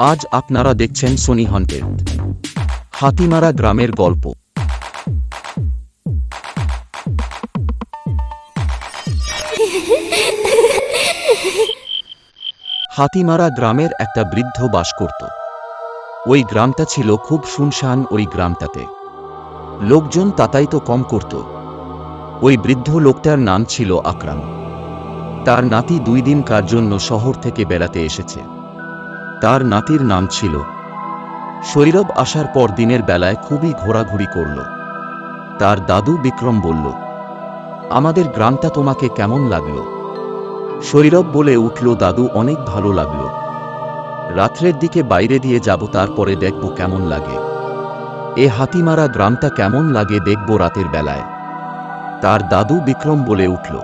আজ আপনারা দেখছেন সোনি হন্টেড হাতিমারা গ্রামের গল্প। হাতিমারা গ্রামের একটা বৃদ্ধ বাস করত। ওই গ্রামটা ছিল খুব শুনশান ওই গ্রামটাতে। লোকজন তাতাই তো কম করত। ওই বৃদ্ধ লোকটার নাম ছিল আকরাম। তার নাতি দুই দিন কার জন্য শহর থেকে বেড়াতে এসেছে। তার নাতির নাম ছিল। শৈরব আসার পর দিনের বেলায় খুবই ঘোরাঘুরি করল। তার দাদু বিক্রম বলল, আমাদের গ্রামটা তোমাকে কেমন লাগল? শৈরব বলে উঠল, দাদু, অনেক ভালো লাগল। রাত্রের দিকে বাইরে দিয়ে যাব, তারপরে দেখব কেমন লাগে। এ হাতিমারা গ্রামটা কেমন লাগে দেখব রাতের বেলায়। তার দাদু বিক্রম বলে উঠল,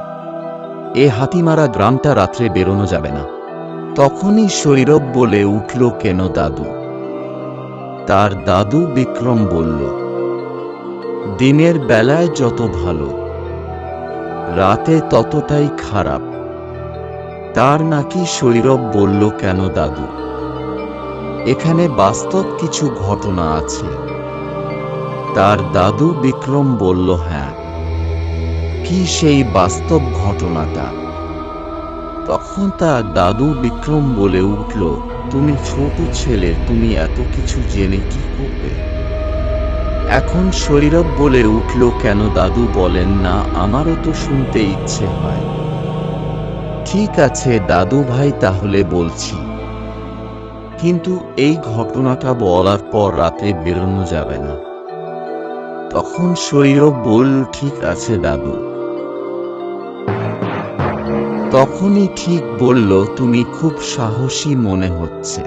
এ হাতিমারা গ্রামটা রাত্রে বেরোনো যাবে না। তখনই শৈরব বলে উঠল, কেন দাদু? তার দাদু বিক্রম বলল, দিনের বেলায় যত ভালো, রাতে ততটাই খারাপ। তার নাকি শৈরব বলল, কেন দাদু, এখানে বাস্তব কিছু ঘটনা আছে। তার দাদু বিক্রম বলল হ্যাঁ কি সেই বাস্তব ঘটনাটা? তখন তার দাদু বিক্রম বলে উঠল, তুমি ছোট ছেলে, তুমি এত কিছু জেনে কি করবে? এখন শরীরব বলে উঠল, কেন দাদু বলেন না, আমারও তো শুনতে ইচ্ছে হয়। ঠিক আছে দাদু ভাই, তাহলে বলছি। কিন্তু এই ঘটনাটা বলার পর রাতে বেরোনো যাবে না। তখন শৈরব বল ঠিক আছে দাদু। তখনই ঠিক বলল, তুমি খুব সাহসী মনে হচ্ছে।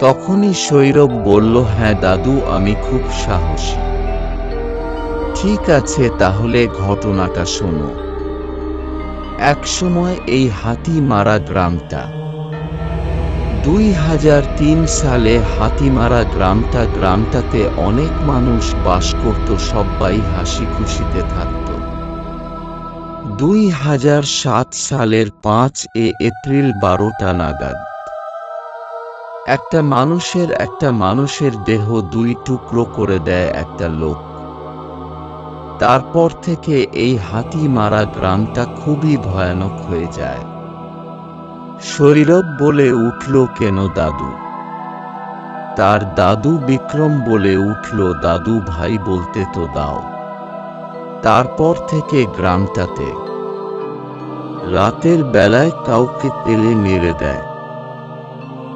তখনই শৈরব বলল হ্যাঁ দাদু, আমি খুব সাহসী। ঠিক আছে, তাহলে ঘটনাটা শোনো। একসময় এই হাতি মারা গ্রামটা। দুই হাজার তিন সালে হাতিমারা গ্রামটা, গ্রামটাতে অনেক মানুষ বাস করত, সবাই হাসি খুশিতে থাকত। দুই হাজার সাত সালের পাঁচ এ এপ্রিল বারোটা নাগাদ। একটা মানুষের একটা মানুষের দেহ দুই টুকরো করে দেয় একটা লোক। তারপর থেকে এই হাতি মারা গ্রামটা খুবই ভয়ানক হয়ে যায়। শরীরব বলে উঠল, কেন দাদু? তার দাদু বিক্রম বলে উঠল, দাদু ভাই বলতে তো দাও। তারপর থেকে গ্রামটাতে রাতের বেলায় কাউকে তেলে মেরে দেয়।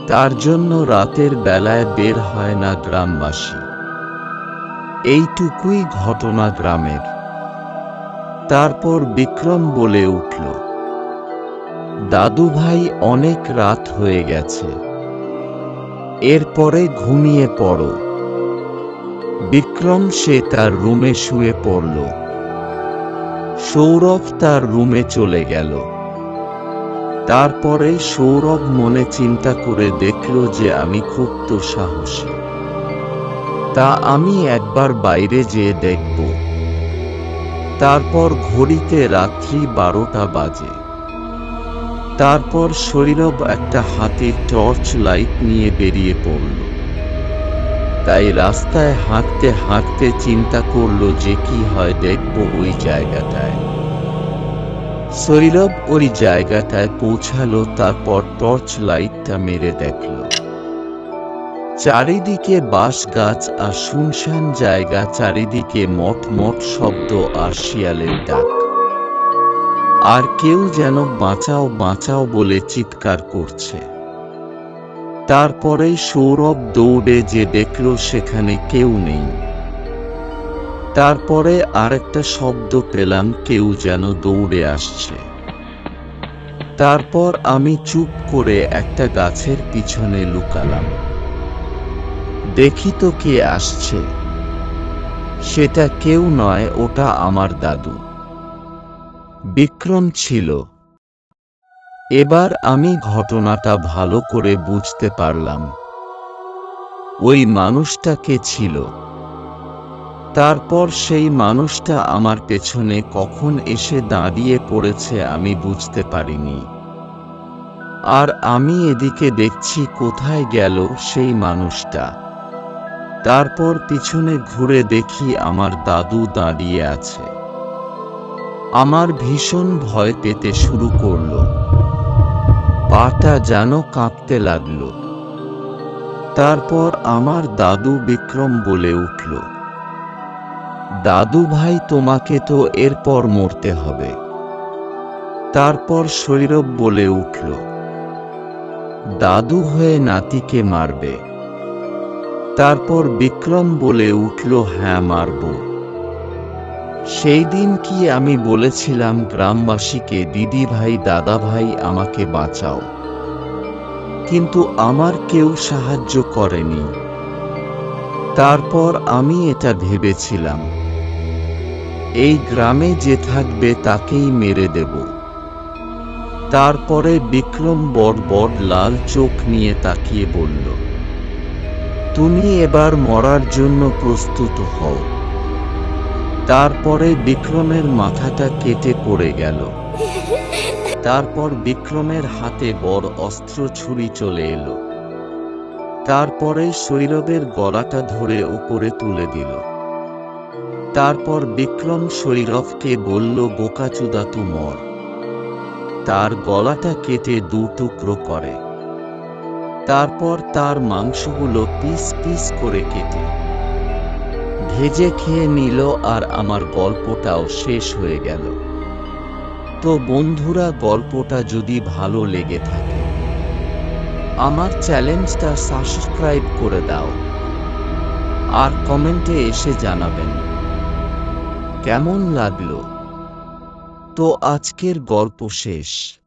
তার জন্য রাতের বেলায় বের হয় না গ্রামবাসী। এইটুকুই ঘটনা গ্রামের। তারপর বিক্রম বলে উঠল দাদু ভাই অনেক রাত হয়ে গেছে। এরপরে ঘুমিয়ে পড়ো। বিক্রম সে তার রুমে শুয়ে পড়ল। সৌরভ তার রুমে চলে গেল। তারপরে সৌরভ মনে চিন্তা করে দেখল যে আমি খুব তো সাহসী তা আমি একবার বাইরে যেয়ে দেখব। তারপর ঘড়িতে রাত্রি বারোটা বাজে। তারপর শরীরব একটা হাতে টর্চ লাইট নিয়ে বেরিয়ে পড়ল। তাই রাস্তায় হাঁটতে হাঁটতে চিন্তা করল যে কি হয় দেখব ওই জায়গাটায়। শরীরব ওই জায়গাটায় পৌঁছালো, তারপর টর্চ লাইটটা মেরে দেখল। চারিদিকে বাঁশ গাছ আর শুনশান জায়গা, চারিদিকে মট মট শব্দ আর শিয়ালের ডাক। আর কেউ যেন বাঁচাও বাঁচাও বলে চিৎকার করছে। তারপরে সৌরভ দৌড়ে যে দেখল সেখানে কেউ নেই। তারপরে আরেকটা শব্দ পেলাম, কেউ যেন দৌড়ে আসছে। তারপর আমি চুপ করে একটা গাছের পিছনে লুকালাম। দেখি তো কে আসছে। সেটা কেউ নয়, ওটা আমার দাদু। বিক্রম ছিল। এবার আমি ঘটনাটা ভালো করে বুঝতে পারলাম। ওই মানুষটা কে ছিল? তারপর সেই মানুষটা আমার পেছনে কখন এসে দাঁড়িয়ে পড়েছে আমি বুঝতে পারিনি। আর আমি এদিকে দেখছি কোথায় গেল সেই মানুষটা। তারপর পিছনে ঘুরে দেখি আমার দাদু দাঁড়িয়ে আছে। আমার ভীষণ ভয় পেতে শুরু করল। পাটা যেন কাঁপতে লাগল। তারপর আমার দাদু বিক্রম বলে উঠল, দাদু ভাই, তোমাকে তো এরপর মরতে হবে। তারপর শৈরব বলে উঠল, দাদু হয়ে নাতিকে মারবে। তারপর বিক্রম বলে উঠল হ্যাঁ মারব। সেই দিন কি আমি বলেছিলাম গ্রামবাসীকে, দিদি ভাই, দাদা ভাই, আমাকে বাঁচাও। কিন্তু আমার কেউ সাহায্য করেনি। তারপর আমি এটা ভেবেছিলাম, এই গ্রামে যে থাকবে তাকেই মেরে দেব। তারপরে বিক্রম বড় বড় লাল চোখ নিয়ে তাকিয়ে বলল, তুমি এবার মরার জন্য প্রস্তুত হও। তারপরে বিক্রমের মাথাটা কেটে পড়ে গেল। তারপর বিক্রমের হাতে বড় অস্ত্র ছুরি চলে এলো। তারপরে শৈরবের গলাটা ধরে উপরে তুলে দিল। তারপর বিক্রম শৈরবকে বলল, বোকাচুদা তু মর তার গলাটা কেটে দু টুকরো করে। তারপর তার মাংসগুলো পিস পিস করে কেটে ভেজে খেয়ে নিল আর আমার গল্পটাও শেষ হয়ে গেল। তো বন্ধুরা, গল্পটা যদি ভালো লেগে থাকে, আমার চ্যালেঞ্জটা সাবস্ক্রাইব করে দাও। আর কমেন্টে এসে জানাবেন, কেমন লাগল? তো আজকের গল্প শেষ।